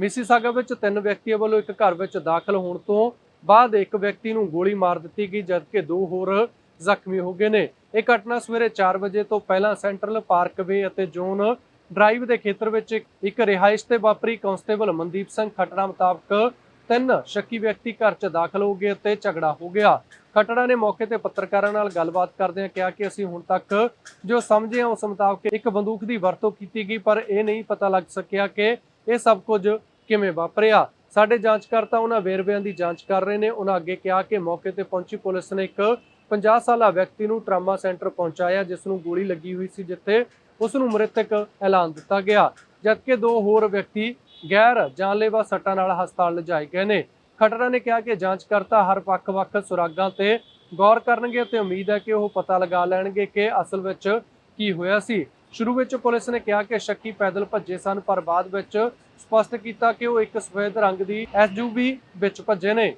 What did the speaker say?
Mississauga ਵਿੱਚ ਤਿੰਨ ਵਿਅਕਤੀਆਂ ਵੱਲੋਂ ਇੱਕ ਘਰ ਵਿੱਚ ਦਾਖਲ ਹੋਣ ਤੋਂ ਬਾਅਦ ਇੱਕ ਵਿਅਕਤੀ ਨੂੰ ਗੋਲੀ ਮਾਰ ਦਿੱਤੀ ਗਈ, ਜਦਕਿ ਦੋ ਹੋਰ ਜ਼ਖਮੀ ਹੋ ਗਏ ਨੇ। ਇਹ ਘਟਨਾ ਸਵੇਰੇ 4 ਵਜੇ ਤੋਂ ਪਹਿਲਾਂ ਸੈਂਟਰਲ ਪਾਰਕਵੇ ਅਤੇ ਜ਼ੋਨ ਡਰਾਈਵ ਦੇ ਖੇਤਰ ਵਿੱਚ ਇੱਕ- ਰਿਹਾਇਸ਼ ਤੇ ਵਾਪਰੀ। ਕਾਂਸਟੇਬਲ ਮਨਦੀਪ ਸਿੰਘ ਖਟੜਾ ਮੁਤਾਬਕ ਤਿੰਨ ਸ਼ੱਕੀ ਵਿਅਕਤੀ ਘਰ 'ਚ ਦਾਖਲ ਹੋ ਗਏ ਅਤੇ ਝਗੜਾ ਹੋ ਗਿਆ। ਖਟੜਾ ਨੇ ਮੌਕੇ ਤੇ ਪੱਤਰਕਾਰਾਂ ਨਾਲ ਗੱਲਬਾਤ ਕਰਦਿਆਂ ਕਿਹਾ ਕਿ ਅਸੀਂ ਹੁਣ ਤੱਕ ਜੋ ਸਮਝੇ ਹਾਂ ਉਸ ਮੁਤਾਬਕ ਇੱਕ ਬੰਦੂਕ ਦੀ ਵਰਤੋਂ ਕੀਤੀ ਗਈ, ਪਰ ਇਹ ਨਹੀਂ ਪਤਾ ਲੱਗ ਸਕਿਆ ਕਿ ਇਹ ਸਭ ਕੁਝ ਕਿਵੇਂ ਵਾਪਰਿਆ? ਸਾਡੇ ਜਾਂਚਕਰਤਾ ਉਹਨਾਂ ਵੇਰਵਿਆਂ ਦੀ ਜਾਂਚ ਕਰ ਰਹੇ ਨੇ। ਉਹਨਾਂ ਅੱਗੇ ਕਿਹਾ ਕਿ ਮੌਕੇ ਤੇ ਪਹੁੰਚੀ ਪੁਲਿਸ ਨੇ ਇੱਕ 50 ਸਾਲਾ ਵਿਅਕਤੀ ਨੂੰ ਟਰਾਮਾ ਸੈਂਟਰ ਪਹੁੰਚਾਇਆ, ਜਿਸ ਨੂੰ ਗੋਲੀ ਲੱਗੀ ਹੋਈ ਸੀ, ਜਿੱਥੇ ਉਸ ਨੂੰ ਮ੍ਰਿਤਕ ਐਲਾਨ ਦਿੱਤਾ ਗਿਆ। ਜਦਕਿ ਦੋ ਹੋਰ ਵਿਅਕਤੀ ਗੈਰ ਜਾਨਲੇਵਾ ਸੱਟਾਂ ਨਾਲ ਹਸਪਤਾਲ ਲਿਜਾਏ ਗਏ ਨੇ। ਖਟੜਾ ਨੇ ਕਿਹਾ ਕਿ ਜਾਂਚਕਰਤਾ ਹਰ ਵੱਖ ਵੱਖ ਸੁਰਾਗਾਂ ਤੇ ਗੌਰ ਕਰਨਗੇ ਤੇ ਉਮੀਦ ਹੈ ਕਿ ਉਹ ਪਤਾ ਲਗਾ ਲੈਣਗੇ ਕਿ ਅਸਲ ਵਿੱਚ ਕੀ ਹੋਇਆ ਸੀ। ਸ਼ੁਰੂ ਵਿੱਚ ਪੁਲਿਸ ਨੇ ਕਿਹਾ ਕਿ ਸ਼ੱਕੀ ਪੈਦਲ ਭੱਜੇ ਸਨ, ਪਰ ਬਾਅਦ ਵਿੱਚ ਸਪਸ਼ਟ ਕੀਤਾ ਕਿ ਉਹ ਇੱਕ ਸਫੇਦ ਰੰਗ ਦੀ ਐਸਯੂਵੀ ਵਿੱਚ ਭੱਜੇ ਨੇ।